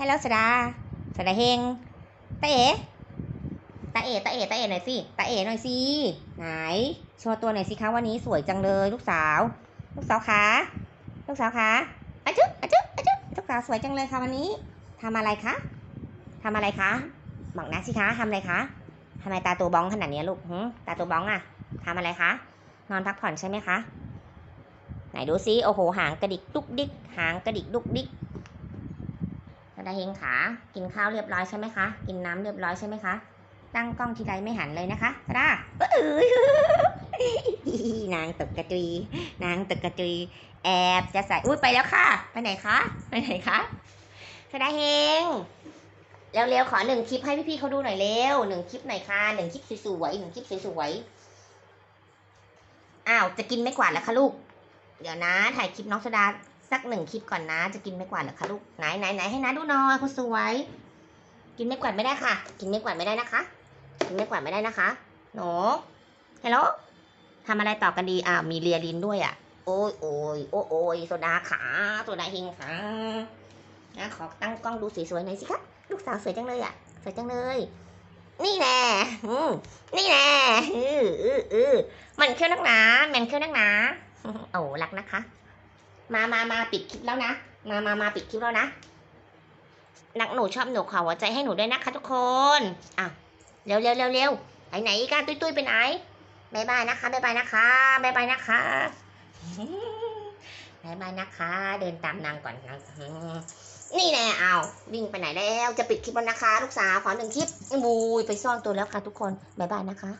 ฮัลโหลสดาสดาเฮงตาเอ๋ตาเอ๋ตาเอ๋ตาเอ๋หน่อยสิตาเอ๋หน่อยสิไหนโชว์ตัวหน่อยสิคะวันนี้สวยจังเลย ลูกสาว ลูกสาวขาลูกสาวขาอะจุ๊อะจุ๊อะจุ๊ลูกสาวสวยจังเลยค่ะวันนี้ทำอะไรคะทำอะไรคะบอกนะสิคะทำอะไรคะทำไมตาตัวบ้องขนาดนี้ลูกหตาตัวบ้องอะทำอะไรคะนอนพักผ่อนใช่ไหมคะไหนดูซิโอ้โหหางกระดิกดุกดิกหางกระดิกดุกดิก ดาเฮงขา กินข้าวเรียบร้อยใช่ไหมคะ กินน้ำเรียบร้อยใช่ไหมคะ ตั้งกล้องทีไรไม่หันเลยนะคะธดาเอ้ยนางตกกระจุย นางตกกระจุย แอบจะใส่ อุ้ยไปแล้วค่ะ ไปไหนคะ ไปไหนคะธดาเฮงเร็วๆ ขอหนึ่งคลิปให้พี่ๆเขาดูหน่อยเร็วหนึ่งคลิปหน่อยค่ะหนึ่งคลิปสวยๆหนึ่งคลิปสวยๆ อ้าว จะกินไม่กวาดแล้วคะลูก เดี๋ยวนะ ถ่ายคลิปน้องสดา สักหนึ่งคลิปก่อนนะ จะกินไม่กวาดเหรอคะลูกไหนไหนไหนให้นะดูหน่อยคุณสวย กินไม่กวาดไม่ได้ค่ะ กินไม่กวาดไม่ได้นะคะ กินไม่กวาดไม่ได้นะคะหนูฮัลโหลทำอะไรต่อกันดีอ่ามีเลียลินด้วยอะ โอ้ยโอ้ยโอ้ยโอ้ยโซดาขาโซดาเฮงขานะขอตั้งกล้องดูสวยๆหน่อยสิคะลูกสาวสวยจังเลยอะสวยจังเลย นี่แน่อืมนี่แน่อืออืออือมันเขี้ยวนักหนามันเขี้ยวนักหนาโอ้รักนะคะ มามามาปิดคลิปแล้วนะ มามามาปิดคลิปแล้วนะนักหนูชอบหนูขอหัวใจให้หนูด้วยนะคะทุกคนอะเร็วเร็วเร็วเร็วไปไหนกันตุ้ยตุ้ยไปไหนบายบายนะคะบายบายนะคะบายบายนะคะบายบายนะคะ เดินตามนางก่อนนะนี่แน่เอาวิ่งไปไหนแล้วจะปิดคลิปแล้วนะคะ ลูกสาวขอหนึ่งคลิปบูยไปซ่อนตัวแล้วค่ะทุกคนบายบายนะคะ